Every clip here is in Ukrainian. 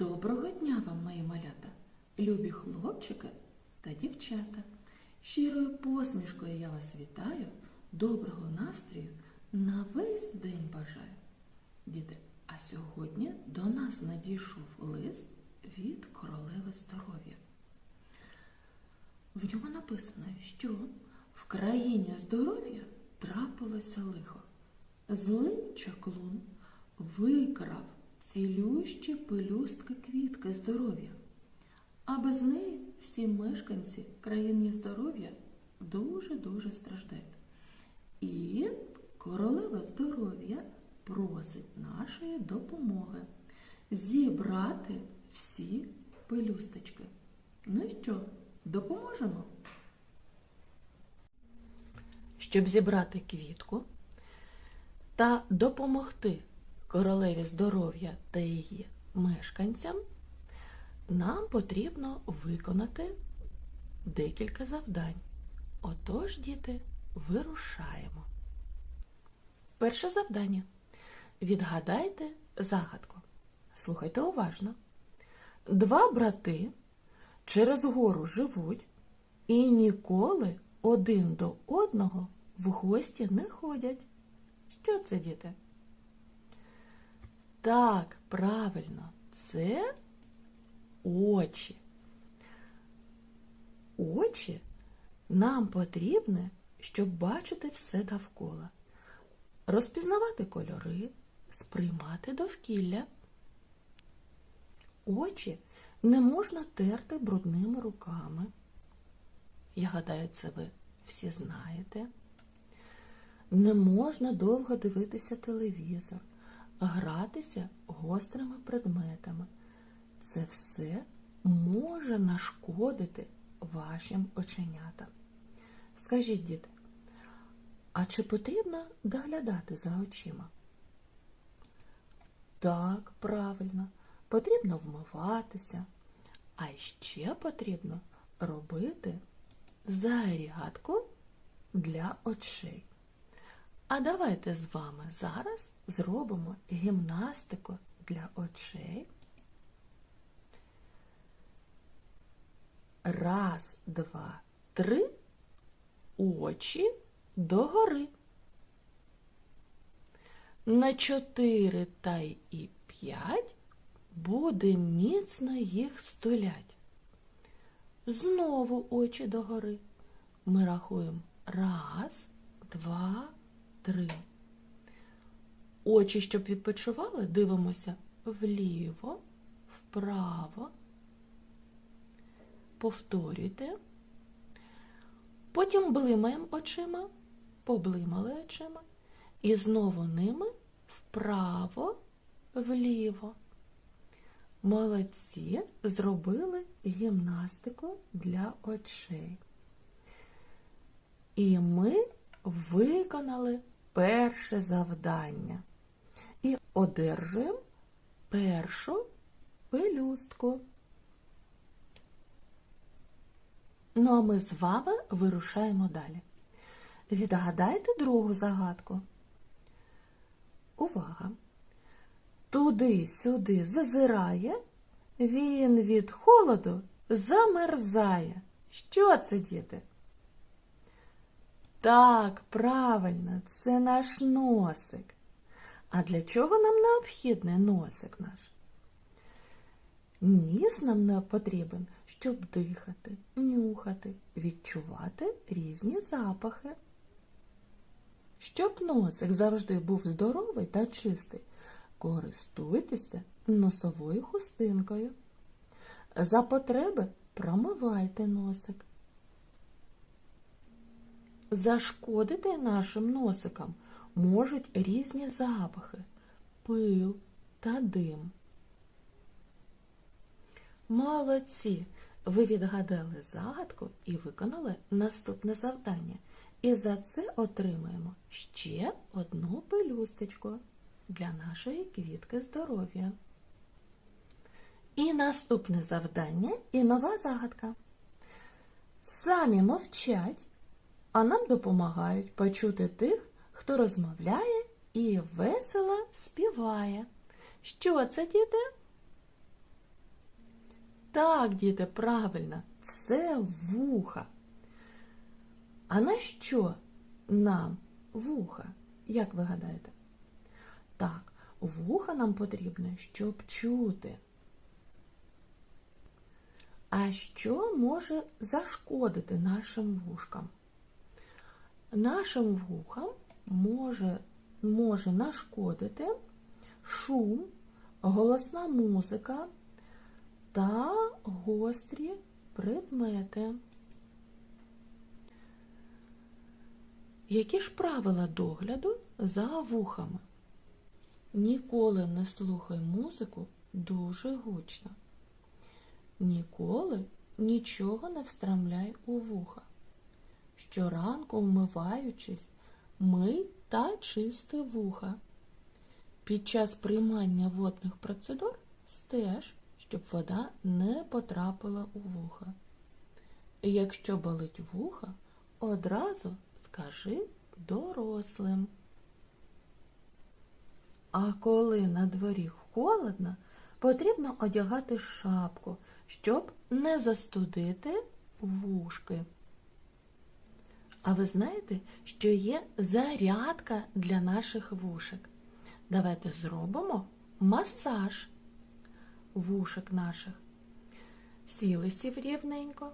Доброго дня вам, мої малята, любі хлопчики та дівчата. Щирою посмішкою я вас вітаю, доброго настрою на весь день бажаю. Діти, а сьогодні до нас надійшов лист від королеви здоров'я. В ньому написано, що в країні здоров'я трапилося лихо. Злий чаклун викрав цілющі пелюстки квітки здоров'я, а без неї всі мешканці країни здоров'я дуже-дуже страждають. І королева здоров'я просить нашої допомоги зібрати всі пелюсточки. Ну і що, допоможемо? Щоб зібрати квітку та допомогти королеві здоров'я та її мешканцям, нам потрібно виконати декілька завдань. Отож, діти, вирушаємо. Перше завдання. Відгадайте загадку. Слухайте уважно. Два брати через гору живуть і ніколи один до одного в гості не ходять. Що це, діти? Так, правильно, це очі. Очі нам потрібні, щоб бачити все довкола, розпізнавати кольори, сприймати довкілля. Очі не можна терти брудними руками. Я гадаю, це ви всі знаєте. Не можна довго дивитися телевізор, гратися гострими предметами. Це все може нашкодити вашим оченятам. Скажіть, діти, а чи потрібно доглядати за очима? Так, правильно, потрібно вмиватися, а ще потрібно робити зарядку для очей. А давайте з вами зараз зробимо гімнастику для очей. Раз, два, три. Очі догори. На чотири та і п'ять буде міцно їх столять. Знову очі догори. Ми рахуємо раз, два, три. Очі, щоб відпочивали, дивимося вліво, вправо. Повторюйте. Потім блимаємо очима, поблимали очима. І знову ними вправо, вліво. Молодці зробили гімнастику для очей. І ми виконали перше завдання і одержуємо першу пелюстку. Ну а ми з вами вирушаємо далі. Відгадайте другу загадку. Увага! Туди-сюди зазирає, він від холоду замерзає. Що це, діти? Так, правильно, це наш носик. А для чого нам необхідний носик наш? Ніс нам не потрібен, щоб дихати, нюхати, відчувати різні запахи. Щоб носик завжди був здоровий та чистий, користуйтеся носовою хустинкою. За потреби промивайте носик. Зашкодити нашим носикам можуть різні запахи, пил та дим. Молодці! Ви відгадали загадку і виконали наступне завдання. І за це отримаємо ще одну пелюсточку для нашої квітки здоров'я. І наступне завдання і нова загадка. Самі мовчать, а нам допомагають почути тих, хто розмовляє і весело співає. Що це, діти? Так, діти, правильно, це вуха. А на що нам вуха? Як ви гадаєте? Так, вуха нам потрібне, щоб чути. А що може зашкодити нашим вушкам? Нашим вухам може, може нашкодити шум, голосна музика та гострі предмети. Які ж правила догляду за вухами? Ніколи не слухай музику дуже гучно. Ніколи нічого не встромляй у вуха. Щоранку, вмиваючись, мий та чисти вуха. Під час приймання водних процедур стеж, щоб вода не потрапила у вуха. Якщо болить вуха, одразу скажи дорослим. А коли на дворі холодно, потрібно одягати шапку, щоб не застудити вушки. А ви знаєте, що є зарядка для наших вушек? Давайте зробимо масаж вушек наших. Сіли рівненько.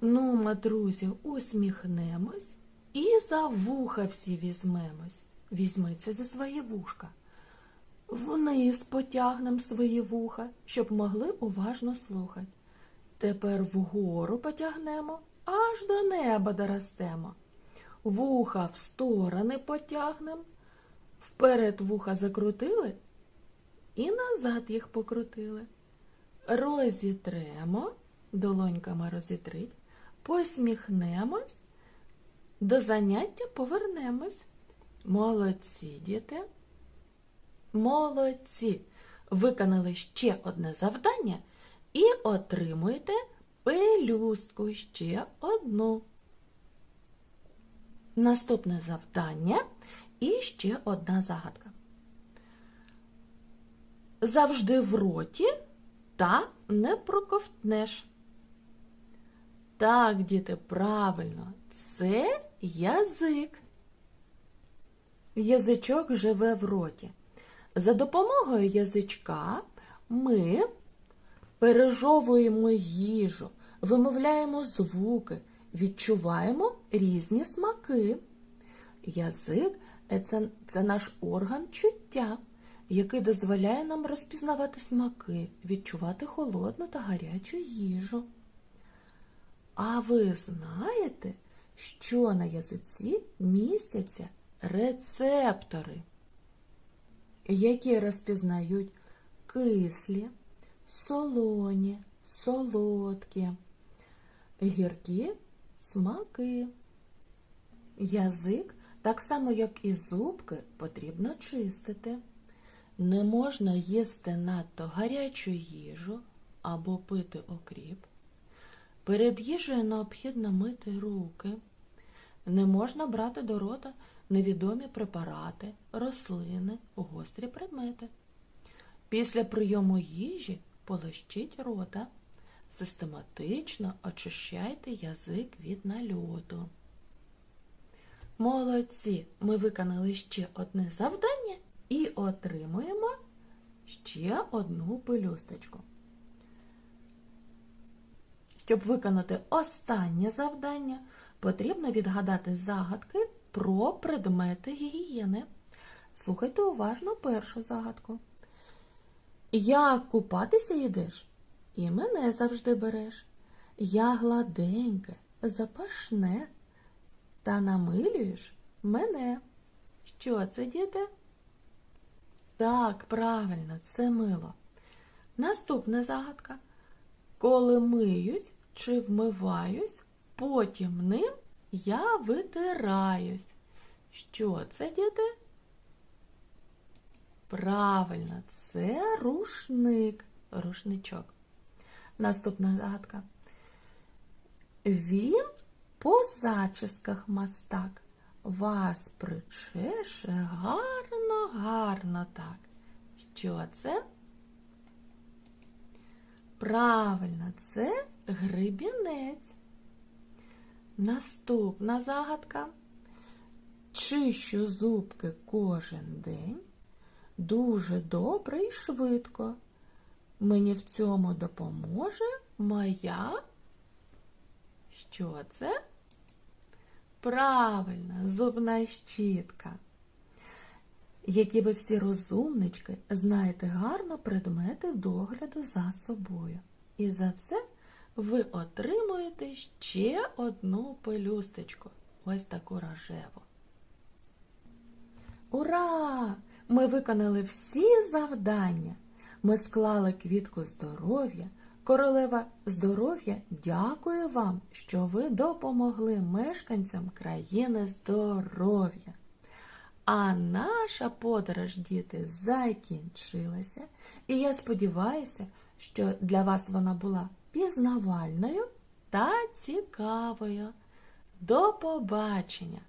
Ну, друзі, усміхнемось і за вуха всі візьмемось. Візьміться за свої вушка. Вниз потягнем свої вуха, щоб могли уважно слухати. Тепер вгору потягнемо, аж до неба доростемо. Вуха в сторони потягнем, вперед вуха закрутили і назад їх покрутили. Розітремо, долоньками розітрить, посміхнемось, до заняття повернемось. Молодці, діти. Молодці! Виконали ще одне завдання і отримуєте пелюстку ще одну. Наступне завдання і ще одна загадка. Завжди в роті та не проковтнеш. Так, діти, правильно, це язик. Язичок живе в роті. За допомогою язичка ми пережовуємо їжу, вимовляємо звуки, відчуваємо різні смаки. Язик це, це наш орган чуття, який дозволяє нам розпізнавати смаки, відчувати холодну та гарячу їжу. А ви знаєте, що на язиці містяться рецептори? які розпізнають кислі, солоні, солодкі, гіркі смаки. Язик, так само як і зубки, потрібно чистити. Не можна їсти надто гарячу їжу або пити окріп. Перед їжею необхідно мити руки. Не можна брати до рота невідомі препарати, рослини, гострі предмети. Після прийому їжі полощіть рота. Систематично очищайте язик від нальоту. Молодці! Ми виконали ще одне завдання і отримуємо ще одну пелюсточку. Щоб виконати останнє завдання, потрібно відгадати загадки про предмети гігієни. Слухайте уважно першу загадку. Як купатися йдеш, і мене завжди береш. Я гладеньке, запашне, та намилюєш мене. Що це, діти? Так, правильно, це мило. Наступна загадка. Коли миюсь чи вмиваюсь, потім ним я витираюсь. Що це, діти? Правильно, це рушник, рушничок. Наступна загадка. Він по зачісках мастак вас причеше гарно, гарно так. Що це? Правильно, це грибінець. Наступна загадка. Чищу зубки кожен день дуже добре і швидко. Мені в цьому допоможе моя. Що це? Правильно, зубна щітка. Які ви всі розумнички, знаєте гарно предмети догляду за собою. І за це ви отримуєте ще одну пелюсточку. Ось таку рожеву. Ура! Ми виконали всі завдання. Ми склали квітку здоров'я. Королева здоров'я дякує вам, що ви допомогли мешканцям країни здоров'я. А наша подорож, діти, закінчилася, і я сподіваюся, що для вас вона була пізнавальною та цікавою. До побачення!